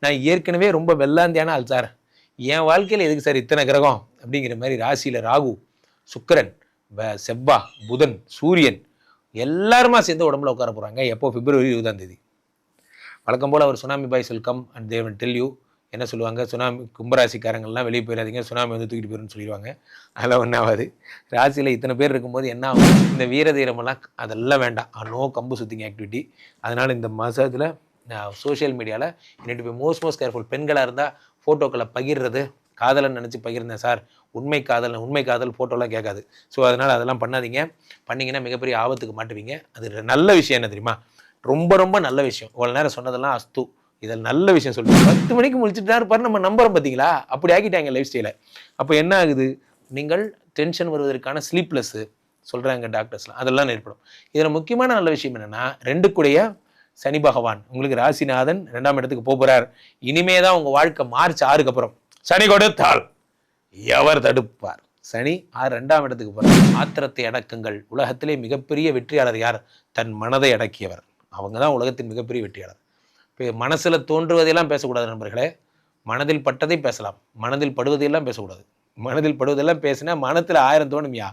நான் ஏற்கனவே ரொம்ப வெள்ளாந்தியான ஆள் சார். என் வாழ்க்கையில் எதுக்கு சார் இத்தனை கிரகம்? அப்படிங்கிற மாதிரி ராசியில் ராகு சுக்கிரன் வ- செவ்வா புதன் சூரியன் எல்லாருமா சேர்ந்து உடம்புல உட்கார போகிறாங்க எப்போ? பிப்ரவரி இருபதாம் தேதி. வழக்கம் போல் அவர் சுனாமி பாய் வெல்கம் அண்ட் தேவன் டெல் யூ. என்ன சொல்லுவாங்க? சுனாமி கும்பராசிக்காரங்கள்லாம் வெளியே போயிடாதீங்க சுனாமி வந்து தூக்கிட்டு போயிருன்னு சொல்லிடுவாங்க. அதெல்லாம் ஒன்றும் ஆகாது. ராசியில் இத்தனை பேர் இருக்கும்போது என்ன ஆகும்? இந்த வீர தீரமெல்லாம் அதெல்லாம் வேண்டாம். நோ கம்பு சுத்திங் ஆக்டிவிட்டி அதனால் இந்த மாதத்தில் சோஷியல் மீடியாவில் என்னட்டு போய் மோஸ்ட் மோஸ்ட் கேர்ஃபுல் பெண்களாக இருந்தால் ஃபோட்டோக்களை பகிர்றது காதலன் நினச்சி பகிர்ந்தேன் சார். உண்மை காதல் உண்மை காதல் ஃபோட்டோலாம் கேட்காது. ஸோ அதனால் அதெல்லாம் பண்ணாதீங்க. பண்ணிங்கன்னா மிகப்பெரிய ஆபத்துக்கு மாட்டுவீங்க. அது நல்ல விஷயம் என்ன தெரியுமா? ரொம்ப ரொம்ப நல்ல விஷயம். இவ்வளோ நேரம் சொன்னதெல்லாம் அஸ்து. இதில் நல்ல விஷயம் சொல்லுங்க பத்து மணிக்கு முடிச்சுட்டு தான் இருப்பார். நம்ம நம்புறோம் பார்த்தீங்களா அப்படி ஆக்கிட்டாங்க லைஃப் ஸ்டைலை அப்போ என்ன ஆகுது? நீங்கள் டென்ஷன் வருவதற்கான ஸ்லீப்லெஸ்ஸு சொல்கிறாங்க டாக்டர்ஸ்லாம் அதெல்லாம் ஏற்படும். இதில் முக்கியமான நல்ல விஷயம் என்னென்னா ரெண்டு கூடைய சனி பகவான். உங்களுக்கு ராசிநாதன் ரெண்டாம் இடத்துக்கு போக போகிறார் இனிமே தான் உங்கள் வாழ்க்கை மார்ச் ஆறுக்கு அப்புறம். சனி கொடுத்தால் எவர் தடுப்பார்? சனி ஆறு ரெண்டாம் இடத்துக்கு போகிறார் ஆத்திரத்தை அடக்குங்கள். உலகத்திலே மிகப்பெரிய வெற்றியாளர் யார்? தன் மனதை அடக்கியவர். அவங்க தான் உலகத்தின் மிகப்பெரிய வெற்றியாளர். இப்போ மனசில் தோன்றுவதையெல்லாம் பேசக்கூடாது நண்பர்களே. மனதில் பட்டதை பேசலாம். மனதில் படுவதையெல்லாம் பேசக்கூடாது. மனதில் படுவதெல்லாம் பேசினா மனத்தில் ஆயிரம் தோணும் யா?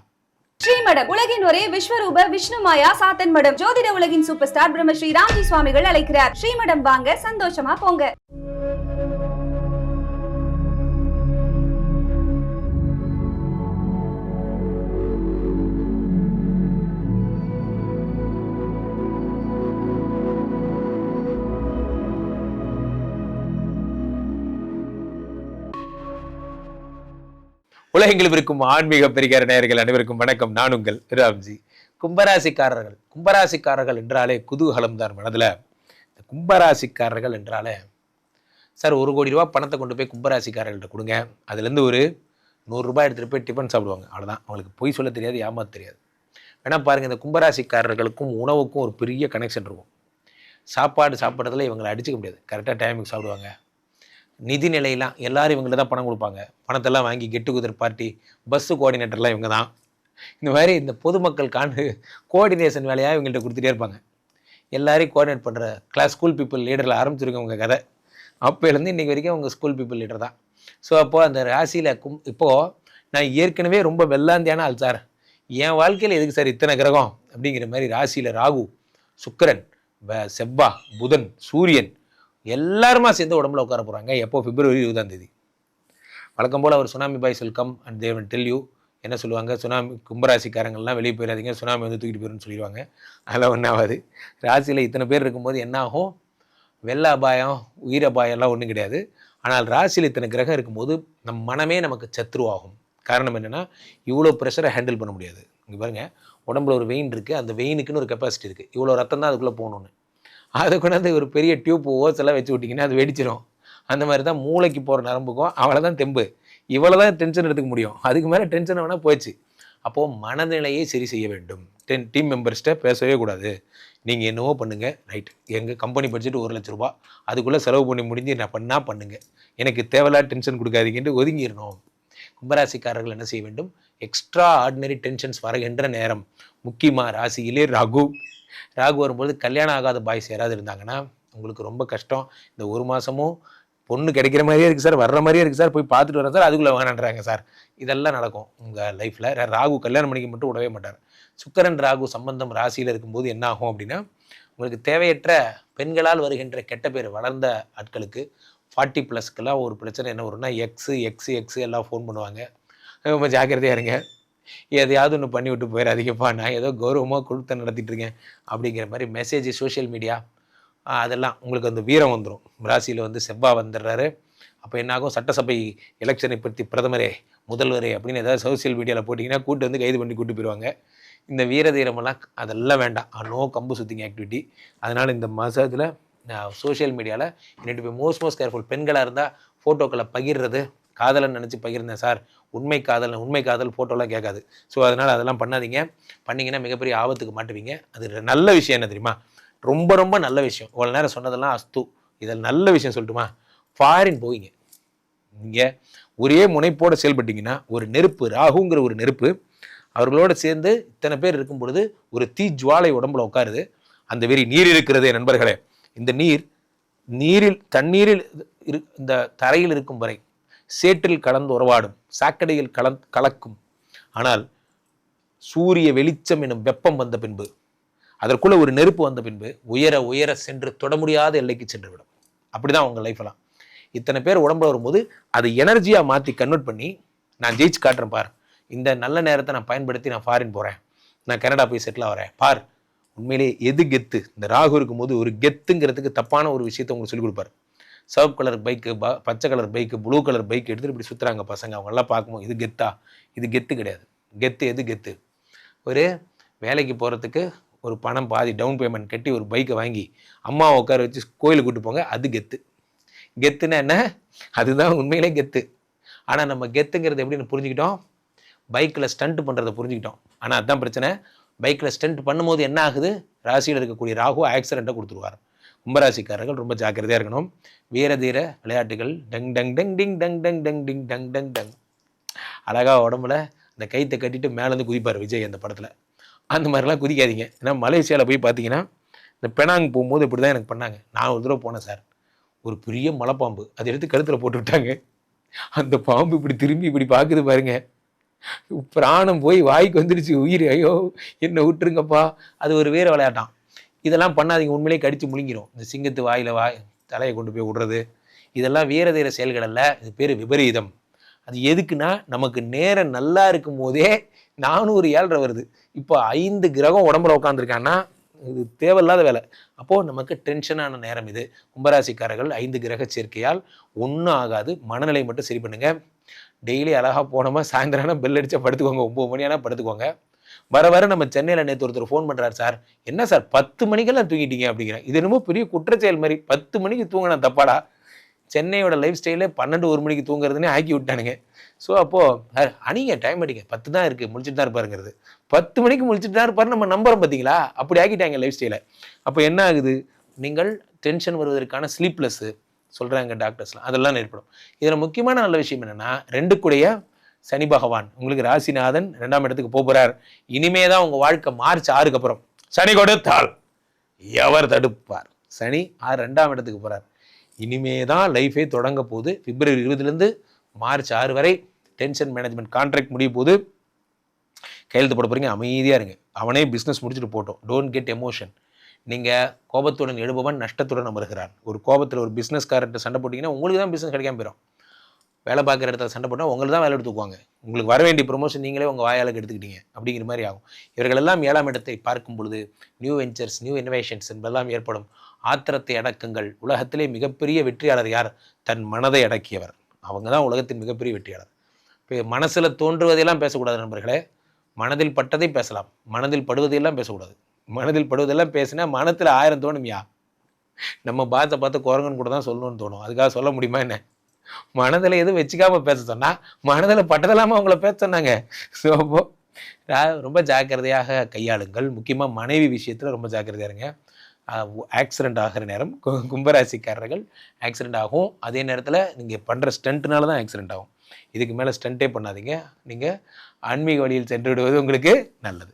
ஸ்ரீமடம் உலகின் ஒரே விஸ்வரூப விஷ்ணு மாயா சாத்தன் மடம். ஜோதிட உலகின் சூப்பர் ஸ்டார் பிரம்மஸ்ரீ ராம்ஜி சுவாமிகள் அழைக்கிறார். ஸ்ரீமடம் வாங்க சந்தோஷமா போங்க. உலகெங்கிலும் இருக்கும் ஆன்மீக பெரிகார நேயர்கள் அனைவருக்கும் வணக்கம். நான் உங்கள் ராம்ஜி. கும்பராசிக்காரர்கள் கும்பராசிக்காரர்கள் என்றாலே குதூகலம் தான் மனதில். இந்த கும்பராசிக்காரர்கள் என்றாலே சார் ஒரு கோடி ரூபா பணத்தை கொண்டு போய் கும்பராசிக்காரர்கள்ட்ட கொடுங்க. அதுலேருந்து ஒரு நூறுரூபா எடுத்துகிட்டு போய் டிஃபன் சாப்பிடுவாங்க. அவ்வளோதான் அவங்களுக்கு பொய் சொல்ல தெரியாது ஏமாத்த தெரியாது. வேணால் பாருங்கள் இந்த கும்பராசிக்காரர்களுக்கும் உணவுக்கும் ஒரு பெரிய கனெக்ஷன் இருக்கும். சாப்பாடு சாப்பிட்றதுல இவங்களை அடிச்சிக்க முடியாது. கரெக்டாக டைமுக்கு சாப்பிடுவாங்க. நிதி நிலையெல்லாம் எல்லாரும் இவங்கள்ட்ட தான் பணம் கொடுப்பாங்க. பணத்தெல்லாம் வாங்கி கெட்டு குதிர் பார்ட்டி பஸ்ஸு கோஆர்டினேட்டர்லாம் இவங்க தான். இந்த மாதிரி இந்த பொதுமக்கள் காண்டு கோஆர்டினேஷன் வேலையாக இவங்கள்ட்ட கொடுத்துட்டே இருப்பாங்க. எல்லாரையும் கோஆர்டினேட் பண்ணுற கிளாஸ் ஸ்கூல் பீப்புள் லீடரில் ஆரம்பிச்சிருக்கோம் உங்கள் கதை. அப்போலேருந்து இன்றைக்கி வரைக்கும் அவங்க ஸ்கூல் பீப்புள் லீடர் தான். ஸோ அப்போது அந்த ராசியில் கும் இப்போது நான் ஏற்கனவே ரொம்ப வெள்ளாந்தியான ஆள் சார் என் வாழ்க்கையில் எதுக்கு சார் இத்தனை கிரகம்? அப்படிங்கிற மாதிரி ராசியில் ராகு சுக்கரன் வ- செவ்வா புதன் சூரியன் எல்லாருமா சேர்ந்து உடம்புல உட்கார போகிறாங்க எப்போ? பிப்ரவரி இருபதாம் தேதி. வழக்கம் போல் அவர் சுனாமி பாய் வெல்கம் அண்ட் தேவன் டெல் யூ என்ன சொல்லுவாங்க? சுனாமி கும்பராசிக்காரங்கள்லாம் வெளியே போயிடாதீங்க சுனாமி வந்து தூக்கிட்டு போயிருன்னு சொல்லிடுவாங்க. அதெல்லாம் ஒன்றும் ஆகாது. ராசியில் இத்தனை பேர் இருக்கும்போது என்ன ஆகும்? வெள்ள அபாயம் உயிர் அபாயம்லாம் ஒன்றும் கிடையாது. ஆனால் ராசியில் இத்தனை கிரகம் இருக்கும்போது நம் மனமே நமக்கு சத்ருவாகும். காரணம் என்னென்னா இவ்வளோ ப்ரெஷரை ஹேண்டில் பண்ண முடியாது. இங்கே பாருங்கள் உடம்புல ஒரு வெயின் இருக்குது அந்த வெயினுக்குன்னு ஒரு கெப்பாசிட்டி இருக்குது இவ்வளோ ரத்தம் தான் அதுக்குள்ளே போகணுன்னு அதை கொண்டாந்து ஒரு பெரிய டியூப் ஓஸ் எல்லாம் வச்சு விட்டிங்கன்னா அது வெடிச்சிடும் அந்த மாதிரி தான் மூளைக்கு போகிற நரம்புக்கும் அவளை தான் தெம்பு. இவ்வளோ தான் டென்ஷன் எடுத்துக்க முடியும். அதுக்கு மேலே டென்ஷன் வேணால் போயிடுச்சு அப்போது மனநிலையை சரி செய்ய வேண்டும். டென் டீம் மெம்பர்ஸ்கிட்ட பேசவே கூடாது. நீங்கள் என்னவோ பண்ணுங்கள் ரைட் எங்கள் கம்பெனி பட்ஜெட் ஒரு லட்ச ரூபா. அதுக்குள்ளே செலவு பண்ணி முடிஞ்சு நான் பண்ணால் பண்ணுங்கள் எனக்கு தேவையில்லாத டென்ஷன் கொடுக்காதீங்கன்ட்டு ஒதுங்கிடணும். கும்பராசிக்காரர்கள் என்ன செய்ய வேண்டும்? எக்ஸ்ட்ரா ஆர்டினரி டென்ஷன்ஸ் வருகின்ற நேரம். முக்கியமாக ராசியிலே ரகு. ராகு வரும்போது கல்யாணம் ஆகாத பாய்ஸ் யாராவது இருந்தாங்கன்னா உங்களுக்கு ரொம்ப கஷ்டம். இந்த ஒரு மாதமும் பொண்ணு கிடைக்கிற மாதிரியே இருக்குது சார் வர்ற மாதிரியே இருக்குது சார் போய் பார்த்துட்டு வரேன் சார் அதுக்குள்ளே வேணான்றாங்க சார். இதெல்லாம் நடக்கும் உங்கள் லைஃப்பில் ராகு கல்யாணம் பண்ணிக்க மட்டும் விடவே மாட்டார். சுக்கரன் ராகு சம்பந்தம் ராசியில் இருக்கும்போது என்ன ஆகும் அப்படின்னா உங்களுக்கு தேவையற்ற பெண்களால் வருகின்ற கெட்ட பேர் வளர்ந்த ஆட்களுக்கு ஃபார்ட்டி ப்ளஸ்க்கெல்லாம் ஒரு பிரச்சனை என்ன வரும்னா எக்ஸு எக்ஸு எக்ஸு எல்லாம் ஃபோன் பண்ணுவாங்க. ரொம்ப ஜாக்கிரதையாக இருங்க. எதையாவது ஒன்று பண்ணி விட்டு போயிடாதீங்கப்பா நான் ஏதோ கௌரவமாக கொடுத்த நடத்திட்டு இருக்கேன் அப்படிங்கிற மாதிரி மெசேஜ் சோஷியல் மீடியா அதெல்லாம் உங்களுக்கு அந்த வீரம் வந்துடும் ராசியில் வந்து செவ்வாய் வந்துடுறாரு. அப்போ என்னாகும்? சட்டசபை எலெக்ஷனை பற்றி பிரதமரே முதல்வரே அப்படின்னு ஏதாவது சோஷியல் மீடியாவில் போட்டிங்கன்னா கூட்டு வந்து கைது பண்ணி கூட்டு போயிடுவாங்க இந்த வீர தீரமெல்லாம் அதெல்லாம் வேண்டாம். நோ கம்பு சுத்திங்க ஆக்டிவிட்டி அதனால் இந்த மாதத்தில் நான் சோஷியல் மீடியாவில் என்னட்டு போய் மோஸ்ட் மோஸ்ட் கேர்ஃபுல் பெண்களாக இருந்தால் ஃபோட்டோக்களை பகிர்றது காதலன் நினச்சி பகிர்ந்தேன் சார். உண்மை காதல் உண்மை காதல் ஃபோட்டோலாம் கேட்காது. ஸோ அதனால் அதெல்லாம் பண்ணாதீங்க. பண்ணீங்கன்னா மிகப்பெரிய ஆபத்துக்கு மாட்டுவீங்க. அது நல்ல விஷயம் என்ன தெரியுமா? ரொம்ப ரொம்ப நல்ல விஷயம். இவ்வளோ நேரம் சொன்னதெல்லாம் அஸ்து. இதில் நல்ல விஷயம் சொல்லட்டுமா? ஃபாரின் போவீங்க. நீங்கள் ஒரே முனைப்போடு செயல்பட்டீங்கன்னா ஒரு நெருப்பு ராகுங்கிற ஒரு நெருப்பு அவர்களோடு சேர்ந்து இத்தனை பேர் இருக்கும் பொழுது ஒரு தீ ஜுவாலை உடம்புல உட்காருது. அந்த வெறி நீர் இருக்கிறதே நண்பர்களே. இந்த நீர் நீரில் தண்ணீரில் இரு இந்த தரையில் இருக்கும் வரை சேற்றில் கலந்து உறவாடும் சாக்கடையில் கலந் கலக்கும். ஆனால் சூரிய வெளிச்சம் எனும் வெப்பம் வந்த பின்பு அதற்குள்ள ஒரு நெருப்பு வந்த பின்பு உயர உயர சென்று தொட முடியாத எல்லைக்கு சென்று விடும் அப்படிதான் உங்க லைஃப்லாம் இத்தனை பேர் உடம்புல வரும்போது அதை எனர்ஜியா மாத்தி கன்வெர்ட் பண்ணி நான் ஜெயிச்சு காட்டுறேன் பார். இந்த நல்ல நேரத்தை நான் பயன்படுத்தி நான் ஃபாரின் போறேன். நான் கனடா போய் செட்டில் ஆகிறேன் பார் உண்மையிலேயே எது கெத்து? இந்த ராகு இருக்கும்போது ஒரு கெத்துங்கிறதுக்கு தப்பான ஒரு விஷயத்த உங்களுக்கு சொல்லிக் கொடுப்பாரு. சிவப்பு கலர் பைக்கு பச்சை colour bike blue colour bike எடுத்துட்டு இப்படி சுற்றுறாங்க பசங்க. அவங்களெல்லாம் பார்க்கும்போது இது கெத்தா? இது கெத்து கிடையாது. கெத்து எது கெத்து? ஒரு வேலைக்கு போகிறதுக்கு ஒரு பணம் பாதி டவுன் பேமெண்ட் கட்டி ஒரு பைக்கை வாங்கி அம்மாவை உட்கார வச்சு கோயிலுக்கு கூட்டு போங்க அது கெத்து. கெத்துன்னா என்ன? அதுதான் உண்மையிலே கெத்து. ஆனால் நம்ம கெத்துங்கிறது எப்படின்னு புரிஞ்சுக்கிட்டோம்? பைக்கில் ஸ்டண்ட் பண்ணுறதை புரிஞ்சுக்கிட்டோம். ஆனால் அதுதான் பிரச்சனை. பைக்கில் ஸ்டண்ட் பண்ணும்போது என்ன ஆகுது? ராசியில் இருக்கக்கூடிய ராகு ஆக்சிடெண்ட்டை கொடுத்துருவார். கும்பராசிக்காரர்கள் ரொம்ப ஜாக்கிரதையாக இருக்கணும். வீர தீர விளையாட்டுகள். டங் டங் டங் டிங் டங் டங் டங் டிங் டங் டங் டங். அழகாக உடம்புல அந்த கைத்தை கட்டிட்டு மேலேருந்து குதிப்பார் விஜய் அந்த படத்தில். அந்த மாதிரிலாம் குதிக்காதீங்க. ஏன்னா மலேசியாவில் போய் பார்த்தீங்கன்னா இந்த பெனாங் போகும்போது இப்படி தான் எனக்கு பண்ணாங்க. நான் ஒரு தடவை போனேன் சார். ஒரு பெரிய மலைப்பாம்பு. அதை எடுத்து கழுத்தில் போட்டு விட்டாங்க. அந்த பாம்பு இப்படி திரும்பி இப்படி பார்க்குது பாருங்க. பிராணம் போய் வாய்க்கு வந்துடுச்சு. உயிர். ஐயோ என்னை விட்டுருங்கப்பா. அது ஒரு வீர விளையாட்டான் இதெல்லாம் பண்ணாதீங்க. உண்மையிலே கடித்து முழுங்கிடும் இந்த சிங்கத்து வாயில் வாய் தலையை கொண்டு போய் விடுறது. இதெல்லாம் வீர தீர செயல்கள் அல்ல. இது பேர் விபரீதம். அது எதுக்குன்னா நமக்கு நேரம் நல்லா இருக்கும் போதே நானூறு ஏழரை வருது. இப்போ ஐந்து கிரகம் உடம்புல உட்காந்துருக்கான்னா இது தேவையில்லாத வேலை. அப்போது நமக்கு டென்ஷனான நேரம் இது. கும்பராசிக்காரர்கள் ஐந்து கிரக சேர்க்கையால் ஒன்றும் ஆகாது. மனநிலை மட்டும் சரி பண்ணுங்கள் டெய்லி அழகாக போனோமா சாயந்தரம் பெல் அடித்தா படுத்துக்கோங்க. ஒம்பது மணி ஆனால் படுத்துக்கோங்க. வர வர நம்ம சென்னையில் நேற்று ஒருத்தர் ஃபோன் பண்ணுறாரு சார் என்ன சார் பத்து மணிக்கெல்லாம் தூங்கிட்டீங்க? அப்படிங்கிறேன் இது என்னமோ பெரிய குற்றச்செயல் மாதிரி. பத்து மணிக்கு தூங்கினா தப்பாடா? சென்னையோட லைஃப் ஸ்டைலே பன்னெண்டு ஒரு மணிக்கு தூங்குறதுனே ஆக்கி விட்டானுங்க. ஸோ அப்போது அணிங்க டைம் அடிங்க. பத்து தான் இருக்குது முடிச்சுட்டு தான் இருப்பாருங்கிறது. பத்து மணிக்கு முடிச்சுட்டு தான் இருப்பாரு நம்ம நம்புறோம் பார்த்தீங்களா அப்படி ஆக்கிட்டாங்க லைஃப் ஸ்டைலை அப்போ என்ன ஆகுது? நீங்கள் டென்ஷன் வருவதற்கான ஸ்லீப்லெஸ்ஸு சொல்கிறாங்க டாக்டர்ஸ்லாம் அதெல்லாம் ஏற்படும். இதில் முக்கியமான நல்ல விஷயம் என்னென்னா ரெண்டுக்குடைய சனி பகவான். உங்களுக்கு ராசிநாதன் ரெண்டாம் இடத்துக்கு போக போகிறார் இனிமே தான் உங்கள் வாழ்க்கை மார்ச் ஆறுக்கு அப்புறம். சனி கொடுத்தால் எவர் தடுப்பார்? சனி ஆறு ரெண்டாம் இடத்துக்கு போகிறார் இனிமே தான் லைஃபே தொடங்க போகுது. பிப்ரவரி இருபதுலேருந்து மார்ச் ஆறு வரை டென்ஷன் மேனேஜ்மெண்ட் கான்ட்ராக்ட் முடிய போது கையெழுத்து போட போகிறீங்க அமைதியாக இருங்க. அவனே பிஸ்னஸ் முடிச்சுட்டு போட்டோம் டோன்ட் கெட் எமோஷன் நீங்கள் கோபத்துடன் எழுபவன் நஷ்டத்துடன் அமர்கிறான் ஒரு கோபத்தில் ஒரு பிஸ்னஸ்காரர்கிட்ட சண்டை போட்டிங்கன்னா உங்களுக்கு தான் பிஸ்னஸ் கிடைக்காம போயிடும் வேலை பார்க்குற இடத்துல சண்டை போட்டால் உங்களை தான் வேலை எடுத்துக்குவாங்க உங்களுக்கு வர வேண்டிய ப்ரொமோஷன் நீங்களே உங்கள் வாயாளுக்கு எடுத்துக்கிட்டீங்க அப்படிங்கிற மாதிரி ஆகும். இவர்களெல்லாம் ஏழாம் இடத்தை பார்க்கும் பொழுது நியூ வெஞ்சர்ஸ் நியூ இனோவேஷன்ஸ் என்பதெல்லாம் ஏற்படும். ஆத்திரத்தை அடக்குங்கள். உலகத்திலே மிகப்பெரிய வெற்றியாளர் யார்? தன் மனதை அடக்கியவர். அவங்க தான் உலகத்தின் மிகப்பெரிய வெற்றியாளர். இப்போ மனசில் தோன்றுவதையெல்லாம் பேசக்கூடாது நண்பர்களே. மனதில் பட்டதை பேசலாம். மனதில் படுவதையெல்லாம் பேசக்கூடாது. மனதில் படுவதெல்லாம் பேசினா மனத்தில் ஆயிரம் தோணும்யா நம்ம பார்த்த பார்த்து குரங்கன் கூட தான் சொல்லணும்னு தோணும். அதுக்காக சொல்ல முடியுமா என்ன? மனதில் எதுவும் வச்சுக்காம பேச சொன்னால் மனதில் பட்டதெல்லாமல் அவங்கள பேச சொன்னாங்க. ஸோ அப்போது ரா- ரொம்ப ஜாக்கிரதையாக கையாளுங்கள். முக்கியமாக மனைவி விஷயத்தில் ரொம்ப ஜாக்கிரதையா இருங்க. ஆக்சிடென்ட் ஆகிற நேரம் கும்பராசிக்காரர்கள் ஆக்சிடென்ட் ஆகும். அதே நேரத்தில் நீங்கள் பண்ணுற ஸ்டண்ட்னால தான் ஆக்சிடென்ட் ஆகும். இதுக்கு மேலே ஸ்டண்ட்டே பண்ணாதீங்க. நீங்கள் ஆன்மீக வழியில் சென்று விடுவது உங்களுக்கு நல்லது.